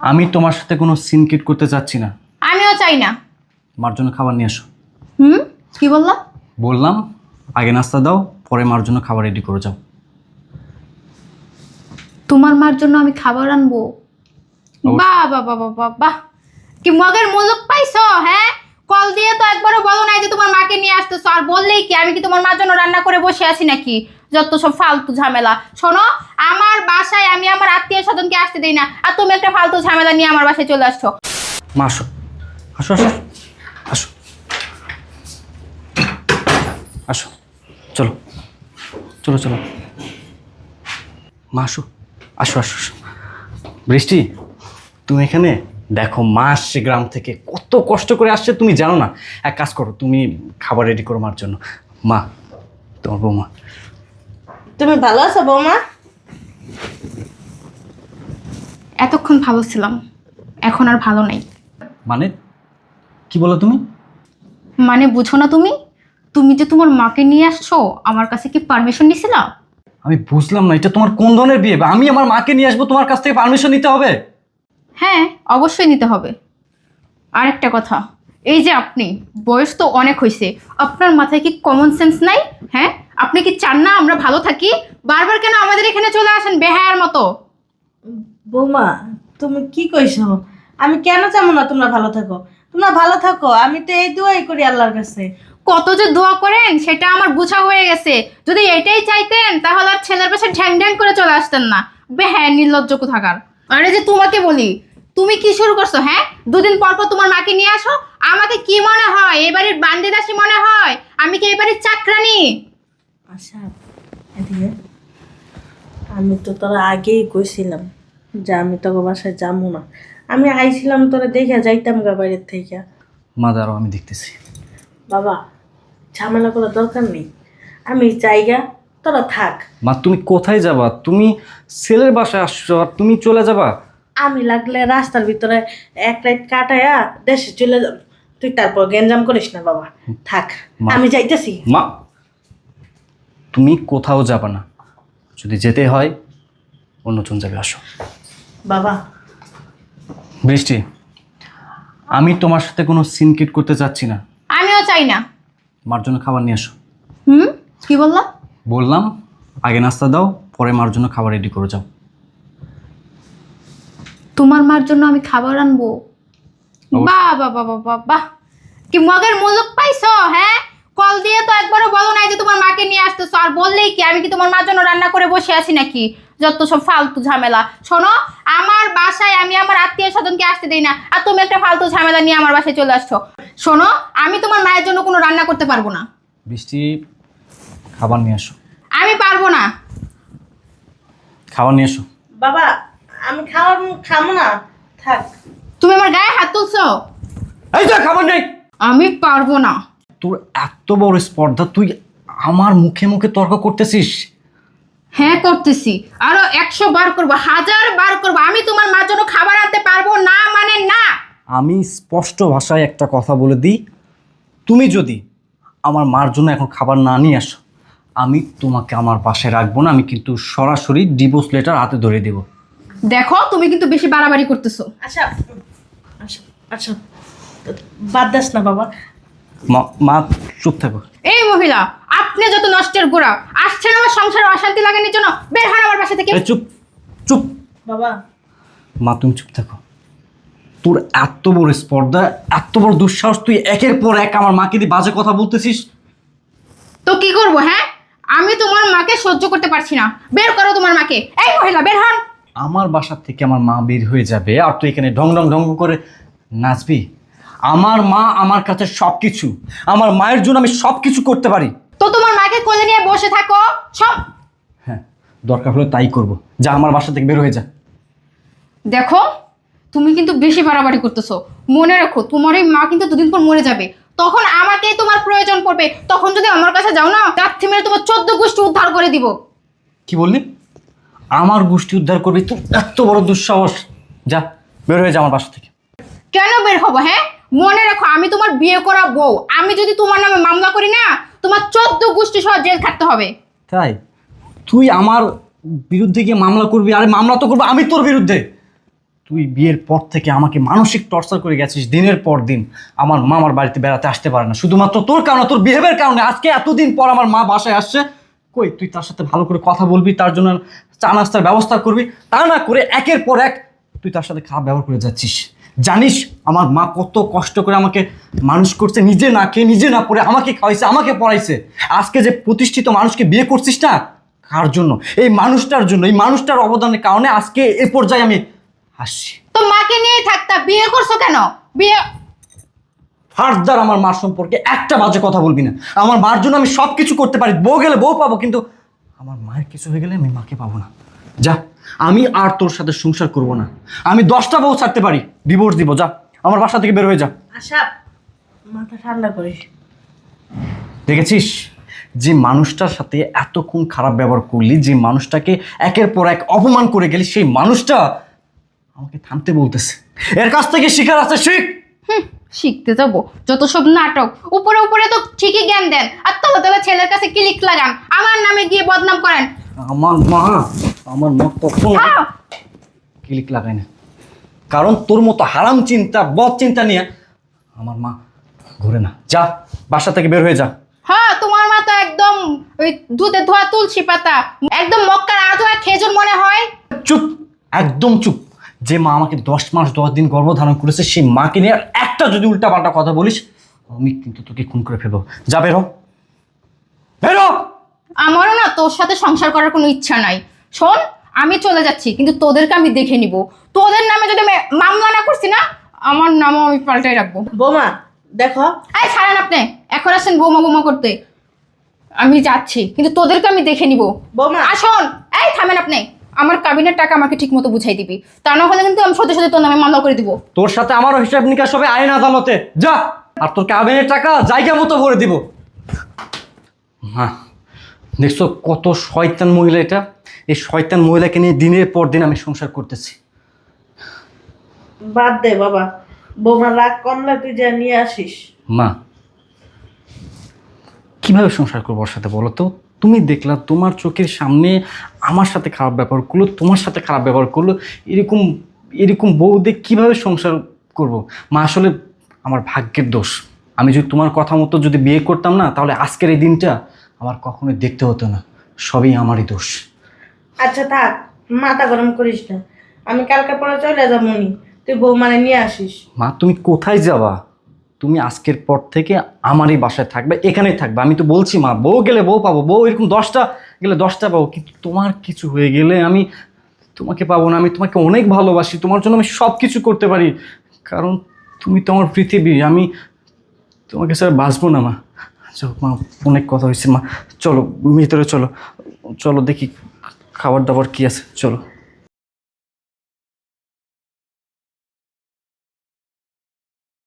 আমি তোমার সাথে কোনো সিনকেট করতে চাচ্ছি না। আমিও চাই না। মার জন্য খাবার নিয়ে আসো হুম? কি বললা? বললাম আগে নাস্তা দাও পরে মার জন্য খাবার রেডি করে যাও। তোমার মার জন্য আমি খাবার আনব। বাহ বাহ বাহ বাহ বাহ। কি মগের মুলুক পাইছো হ্যাঁ? কল দিয়ে তো একবারও বলো নাই যে তোমার মাকে নিয়ে আসতেছো। আর বললেই কি আমি কি তোমার মার জন্য রান্না করে বসে আছি নাকি? যত সব ফালতু ঝামেলা। শোনো, আমার বাসায় আমি আমার আত্মীয় স্বজনকে আসতে দেই না, আর তুমি একটা ফালতু ঝামেলা নিয়ে আমার বাসায় চলে আসছো। আসো। আসো আসো। আসো। আসো। চলো। চলো চলো। মা, আসো। আসো আসো বৃষ্টি, তুমি এখানে? দেখো, মা আসছে গ্রাম থেকে। কত কষ্ট করে আসছে, তুমি জানো না। এক কাজ করো, তুমি খাবার রেডি করো মার জন্য। মা, তোমার বৌমা। তুমি ভালো আছো বৌমা? এতক্ষণ ভালো ছিলাম এখন আর ভালো নাই। মানে? কি বলো তুমি? মানে বুঝো না তুমি? তুমি যে তোমার মাকে নিয়ে আসছো আমার কাছে কি পারমিশন নিছিলা? আমি বুঝলাম না এটা তোমার কোন ধরনের বিয়ে? বা আমি আমার মাকে নিয়ে আসব তোমার কাছ থেকে পারমিশন নিতে হবে? হ্যাঁ অবশ্যই নিতে হবে। আরেকটা কথা এই যে আপনি বয়স তো অনেক হয়েছে আপনার মাথায় কি কমন সেন্স নাই? হ্যাঁ? আপনি কি চান না আমরা ভালো থাকি? বারবার কেন আমাদের এখানে চলে আসেন বেহায়ার মতো? বৌমা তুমি কি কইছো? আমি কেন চাবো না তোমরা ভালো থাকো? তোমরা ভালো থাকো আমি তো এই দুয়াই করি আল্লাহর কাছে। কত যে দোয়া করেন সেটা আমার বোঝা হয়ে গেছে। যদি এটাই চাইতেন তাহলে আর ছেলের পাশে ঢ্যাং ঢ্যাং করে চলে আসতেন না বেহায় নির্লজ্জ থাকার আরে যে তোমাকে বলি তুমি কি শুরু করছ হ্যাঁ? দুদিন পর পর তোমার মাকে নিয়ে আসো আমাকে কি মনে হয়? এই বাড়ির বান্দিদাসী মনে হয়? আমি কি এই বাড়ির চাকরানি? আচ্ছা এদিকে। আমি তো তোরা আগেই কইছিলাম যে আমি তোকে বাসায় যাব না। আমি আইছিলাম তোরা দেখে যাইতাম গা বাইরের থেকে। মা দাঁড়াও আমি দেখতেছি। বাবা ঝামেলা করার দরকার নেই। আমি জায়গা তোরা থাক। মা তুমি কোথায় যাবা? তুমি ছেলের বাসায় আসছো আর তুমি চলে যাবা? আমি লাগলে রাস্তার ভিতরে এক রাত কাটায়া দেশে চলে যাব তুই তারপর গেঞ্জাম করিস না বাবা। থাক আমি যাইতেছি। মা তুমি কোথাও যাবে না। যদি যেতে হয় অন্যজন যাবে আসো। বাবা। বৃষ্টি আমি তোমার সাথে কোনো সিন কিট করতে চাচ্ছি না। আমিও চাই না। মার জন্য খাবার নিয়ে আসো। হুম? কি বললা? বললাম আগে নাস্তা দাও পরে মার জন্য খাবার রেডি করে যাও। তোমার মার জন্য আমি খাবার আনব। বাহ বাহ বাহ বাহ বাহ। কি মগের মুলুক পাইছো হ্যাঁ কল দিয়ে তো একবারও বলো নাই যে তোমার মাকে নিয়ে আসতেছো আর বললেই কি আমি কি তোমার মার জন্য রান্না করে বসে আছি নাকি? যত সব ফালতু ঝামেলা। শোনো আমার বাসায় আমি আমার আত্মীয় স্বজনকে আসতে দেই না। আর তুমি একটা ফালতু ঝামেলা নিয়ে আমার বাসায় চলে আসছো। শোনো আমি তোমার মায়ের জন্য কোনো রান্না করতে পারব না। বৃষ্টি খাবার নিয়ে আসো। আমি পারব না। খাবার নিয়ে এসো বাবা আমি খাওয়ার খামো না। থাক। তুমি আমার গায়ে হাত তুলছো? এই যা খাবার নেই। আমি পারব না। তোর এত বড় স্পর্ধা তুই আমার মুখে মুখে তর্ক করতেছিস? হ্যাঁ করতেছি। আরও একশো বার করব হাজার বার করব। আমি তোমার মার জন্য খাবার আনতে পারব না মানে না। আমি স্পষ্ট ভাষায় একটা কথা বলে দিই। তুমি যদি আমার মার জন্য এখন খাবার না নিয়ে আসো আমি তোমাকে আমার পাশে রাখব না আমি কিন্তু সরাসরি ডিভোর্স লেটার হাতে ধরে দেবো। দেখো তুমি কিন্তু বেশি বাড়াবাড়ি করতেছো। আচ্ছা আচ্ছা আচ্ছা। বাদ দাস না বাবা। মা মা চুপ থাকো। এই মহিলা আপনি যত নষ্টের গোড়া আসছেন আমার সংসারে অশান্তি লাগানোর জন্য বের হন আমার বাসা থেকে। এই চুপ চুপ। বাবা। মা তুমি চুপ থাকো। তোর এত বড় স্পর্ধা এত বড় দুঃসাহস তুই একের পর এক আমার মাকে দিয়ে বাজে কথা বলতেছিস? তো কি করব হ্যাঁ? আমি তোমার মাকে সহ্য করতে পারছি না। বের করো তোমার মাকে। এই মহিলা বের হন। আমার বাসা থেকে আমার মা বের হয়ে যাবে আর তুই এখানে ঢং ঢং ঢং করে নাচবি? আমার মা আমার কাছে সব কিছু আমার মায়ের জন্য আমি সব কিছু করতে পারি। তো তোমার মাকে কোলে নিয়ে বসে থাকো সব। হ্যাঁ দরকার হলে তাই করব। যা আমার বাসা থেকে বের হয়ে যা। দেখো তুমি কিন্তু বেশি বাড়াবাড়ি করতেছো। মনে রাখো তোমার এই মা কিন্তু দুদিন পর মরে যাবে। তখন আমাকেই তোমার প্রয়োজন পড়বে। তখন যদি আমার কাছে যাও না তার থেকে মেরে তোমার চোদ্দ গোষ্ঠী উদ্ধার করে দিব। কি বললি? আমার গোষ্ঠী উদ্ধার করবি? তুই এত বড় দুঃসাহস। যা বের হয়ে যা আমার বাসা থেকে। কেন বের হব হ্যাঁ? মনে রাখো, আমি তোমার বিয়ে করা বউ। আমি যদি তোমার নামে মামলা করি না, তোমার চোদ্দ গোষ্ঠী সহ জেল থাকতে হবে। তাই? তুই আমার বিরুদ্ধে গিয়ে মামলা করবি? আরে, মামলা তো করব আমি তোর বিরুদ্ধে। তুই বিয়ের পর থেকে আমাকে মানসিক টর্চার করে গেছিস দিনের পর দিন। আমার মা আমার বাড়িতে বেড়াতে আসতে পারে না। শুধুমাত্র তোর কারণে, তোর বিহেভের কারণে। আজকে এতদিন পর আমার মা বাসায় আসছে। কই, তুই তার সাথে ভালো করে কথা বলবি, তার জন্য চা নাস্তার ব্যবস্থা করবি। তা না করে একের পর এক তুই তার সাথে খারাপ ব্যবহার করে যাচ্ছিস। জানিস আমার মা কত কষ্ট করে আমাকে মানুষ করছে নিজে না খেয়ে নিজে না পড়ে আমাকে খাওয়াইছে আমাকে পড়াইছে। আজকে যে প্রতিষ্ঠিত মানুষকে বিয়ে করছিস না কার জন্য? এই মানুষটার জন্য এই মানুষটার অবদানের কারণে আজকে এ পর্যায়ে আমি আসছি তো মাকে নিয়ে থাকতা বিয়ে করছ কেন? বিয়ে ফার্দার আমার মার সম্পর্কে একটা বাজে কথা বলবি না। আমার মার জন্য আমি সব কিছু করতে পারি বউ গেলে বউ পাবো কিন্তু আমার মায়ের কিছু হয়ে গেলে আমি মাকে পাবো না। যা আমি আর তোর সাথে সংসার করব না। আমি দশটা বউ ছাড়তে পারি। ডিভোর্স দিব যা। আমার বাসা থেকে বের হয়ে যা। আশা মাথা ঠান্ডা করিস। দেখেছিস? যে মানুষটার সাথে এতক্ষণ খারাপ ব্যবহার করলি যে মানুষটাকে একের পর এক অপমান করে গেলি সেই মানুষটা আমাকে থামতে বলতেছে। এর কাছ থেকে শিখার আছে শিখ। হুম, শিখতে যাব। যত সব নাটক উপরে উপরে তো ঠিকই জ্ঞান দেন আর তলে তলে ছেলের কাছে ক্লিক লাগান আমার নামে গিয়ে বদনাম করেন। আমার মা আমার মা কখনো আহ! ক্লিক লাগায় না। কারণ তোর মতো হারাম চিন্তা বদ চিন্তা নিয়ে আমার মা ঘুরে না। যা বাসা থেকে বের হয়ে যা। হ্যাঁ তোমার মা তো একদম ওই দুধে ধোয়া তুলসী পাতা একদম মক্কার আধোয়া খেজুর মনে হয়। চুপ একদম চুপ। যে মা আমাকে দশ মাস দশ দিন গর্ভধারণ করেছে সেই মাকে নিয়ে আর একটা যদি উল্টাপাল্টা কথা বলিস আমি কিন্তু তোকে খুন করে ফেলব। যা বেরো বেরো আমারও না তোর সাথে সংসার করার কোনো ইচ্ছা নাই। শোন আমি চলে যাচ্ছি কিন্তু তোদেরকে আমি দেখে নিব। তোদের নামে যদি আমি মামলা না করছি না আমার নামও আমি পাল্টাই রাখব। বৌমা দেখো। আরে ছাড়েন আপনি এখন আসেন বোমা বোমা করতে। আমি যাচ্ছি কিন্তু তোদেরকে আমি দেখে নিব। বৌমা। আসুন এই থামেন আপনি। আমার কাবিনের টাকা আমাকে ঠিক মতো বুঝাই দিবি। তা না হলে কিন্তু আমি সত্যি সত্যি তোর নামে মামলা করে দিব। তোর সাথে আমারও হিসাব নিকাশ হবে আইন আদালতে। যা আর তোর কাবিনের টাকা জায়গা মতো ভরে দিব। হ্যাঁ দেখছ কত শয়তান মহিলা এটা? এই শয়তান মহিলাকে নিয়ে দিনের পর দিন আমি সংসার করতেছি। বাদ দে বাবা বৌমা রাগ কমলা তুই যা নিয়ে আসিস। মা কীভাবে সংসার করব ওর সাথে বলো তো? তুমি দেখলা তোমার চোখের সামনে আমার সাথে খারাপ ব্যবহার করল তোমার সাথে খারাপ ব্যবহার করল এরকম এরকম বউদের কীভাবে সংসার করব? মা আসলে আমার ভাগ্যের দোষ। আমি যদি তোমার কথা মতো যদি বিয়ে করতাম না তাহলে আজকের এই দিনটা আমার কখনোই দেখতে হতো না। সবই আমারই দোষ। আচ্ছা থাক, মাথা গরম করিস না। আমি কালকে পরে চলে যাব নি তুই বৌমারে নিয়ে আসিস। মা, তুমি কোথায় যাবা? তুমি আজকের পর থেকে আমারই বাসায় থাকবে, এখানেই থাকবে। আমি তো বলছি মা, বউ গেলে বউ পাবো। বউ এরকম দশটা গেলে দশটা পাবো। কিন্তু তোমার কিছু হয়ে গেলে আমি তোমাকে পাবো না। আমি তোমাকে অনেক ভালোবাসি। তোমার জন্য আমি সব কিছু করতে পারি। কারণ তুমি তো আমার পৃথিবী। আমি তোমাকে স্যার বাঁচবো না মা। চল মা, অনেক কথা হয়েছে মা। চলো, ভিতরে চলো। চলো দেখি খাবার দাবার কি আছে? চলো।